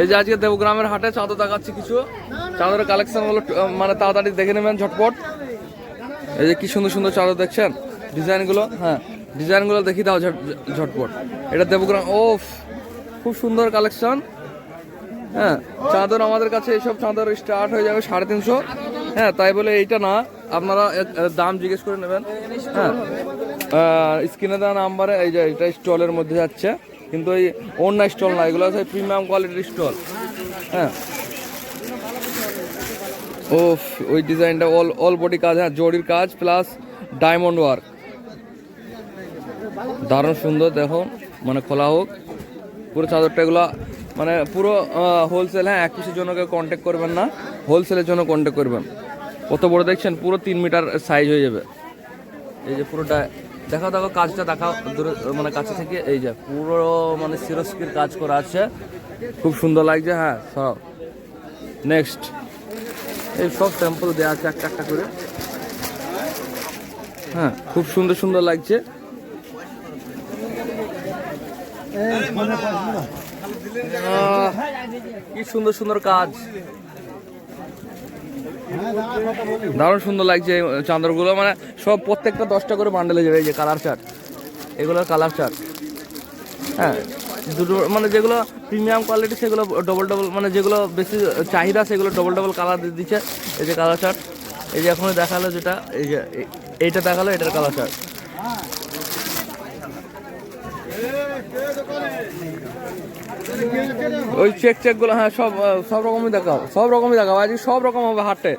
এই যে আজকে দেবগ্রামের হাটে চাদর দেখাচ্ছি কিছু। চাদরের কালেকশনগুলো মানে তাড়াতাড়ি দেখে নেবেন, ঝটপট। এই যে কি সুন্দর সুন্দর চাদর দেখছেন? ডিজাইনগুলো হ্যাঁ ডিজাইনগুলো দেখি দাও, ঝট- ঝটপট। এটা দেবগ্রাম ও খুব সুন্দর কালেকশন। হ্যাঁ চাদর আমাদের কাছে এইসব চাদর স্টার্ট হয়ে যাবে সাড়ে তিনশো। হ্যাঁ তাই বলে এইটা না, আপনারা দাম জিজ্ঞেস করে নেবেন। হ্যাঁ স্ক্রিনে দেওয়া নাম্বারে এই যে, এটা স্টলের মধ্যে যাচ্ছে। কিন্তু এই অন্য স্টল না, এগুলো হচ্ছে প্রিমিয়াম কোয়ালিটির স্টল। হ্যাঁ। ও ওই ডিজাইনটা অল অল বডি কাজ হ্যাঁ জরির কাজ প্লাস ডায়মন্ড ওয়ার্ক দারুণ সুন্দর, দেখো মানে খোলা হোক। পুরো চাদরটা এগুলো মানে পুরো হোলসেল হ্যাঁ এক পিসের জন্য কেউ কন্ট্যাক্ট করবেন না। হোলসেলের জন্য কন্ট্যাক্ট করবেন। কত বড় দেখছেন, পুরো তিন মিটার সাইজ হয়ে যাবে। এই যে পুরোটা দেখা দেখো কাজটা দেখা দূরে মানে কাছে থেকে এই যে পুরো মানে সিরস্কির কাজ করা আছে। খুব সুন্দর লাগছে হ্যাঁ সব। নেক্সট এই সব স্যাম্পল দেওয়া আছে একটা একটা করে। হ্যাঁ খুব সুন্দর সুন্দর লাগছে। কি সুন্দর সুন্দর কাজ। দারুণ সুন্দর লাগছে এই চাদরগুলো। মানে সব প্রত্যেকটা দশটা করে বান্ডেলে যাবে এই যে কালার চার্ট এগুলো কালার চার্ট হ্যাঁ দুটো মানে যেগুলো প্রিমিয়াম কোয়ালিটি সেগুলো ডবল ডবল মানে যেগুলো বেশি চাহিদা সেগুলো ডবল ডবল কালার দিচ্ছে এই যে কালার চার্ট এই যে এখনই দেখাল যেটা, এই যে এইটা দেখাল, এটার কালার চার্ট ওই চেক চেকগুলো হ্যাঁ সব সব রকমই দেখাও, সব রকমই দেখাও। আজকে সব রকম হবে হাটে।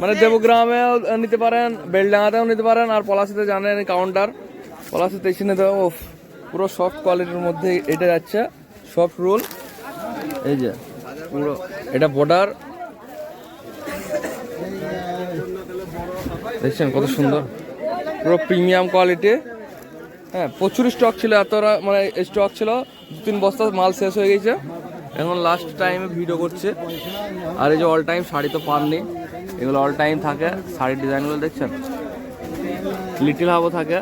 মানে দেবগ্রামেও নিতে পারেন, বেলডাঙাতেও নিতে পারেন, আর পলাশিতে জানেন কাউন্টার পলাশিতে এসে নিতে হবে পুরো সফট কোয়ালিটির মধ্যে এটা যাচ্ছে সফট রোল এই যে, পুরো, এটা বর্ডার দেখছেন কত সুন্দর? পুরো প্রিমিয়াম কোয়ালিটি হ্যাঁ প্রচুর স্টক ছিল, এতটা মানে স্টক ছিল, দু তিন বস্তা মাল শেষ হয়ে গেছে। এখন লাস্ট টাইমে ভিডিও করছে। আর এই যে অল টাইম শাড়ি তো পাননি। এগুলো অল টাইম থাকে। শাড়ির ডিজাইনগুলো দেখছেন? লিটিল হাবও থাকে।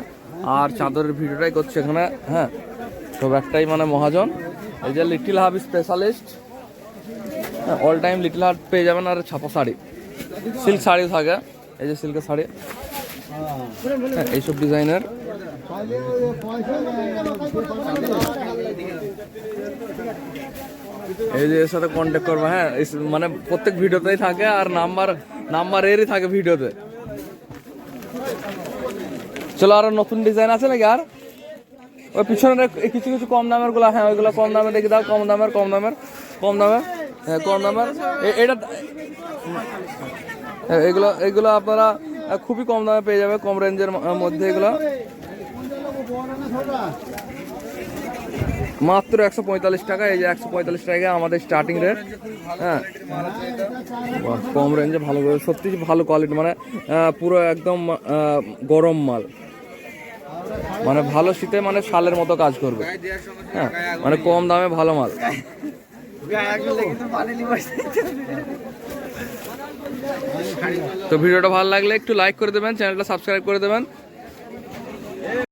আর চাদরের ভিডিওটাই করছে এখানে। হ্যাঁ সব একটাই মানে মহাজন। এই যে লিটিল হাব স্পেশালিস্ট হ্যাঁ অল টাইম লিটিল হাব পেয়ে যাবেন আর ছাপা শাড়ি। সিল্ক শাড়ি থাকে। এই যে সিল্কের শাড়ি। হ্যাঁ এইসব ডিজাইনের এই যে এর সাথে কন্ট্যাক্ট করব হ্যাঁ? মানে প্রত্যেক ভিডিওতেই থাকে আর নাম্বার নাম্বার এরই থাকে ভিডিওতে। চলো আর নতুন ডিজাইন আছে নাকি আর? ওই পিছনে কিছু কিছু কম দামেরগুলো হ্যাঁ ওইগুলো কম দামে দেখে দাও কম দামের কম দামের কম দামের হ্যাঁ কম দামের। এটা হ্যাঁ, এগুলো এগুলো আপনারা খুবই কম দামে পেয়ে যাবে কম রেঞ্জের মধ্যে এগুলো। মাত্র একশো পঁয়তাল্লিশ টাকা, এই যে একশো পঁয়তাল্লিশ টাকা আমাদের স্টার্টিং রেট হ্যাঁ। কম রেঞ্জে ভালো সত্যি ভালো কোয়ালিটি মানে পুরো একদম গরম মাল। মানে ভালো শীতে মানে শালের মতো কাজ করবে। হ্যাঁ মানে কম দামে ভালো মাল। তো ভিডিওটা ভালো লাগলে একটু লাইক করে দেবেন চ্যানেলটা সাবস্ক্রাইব করে দেবেন।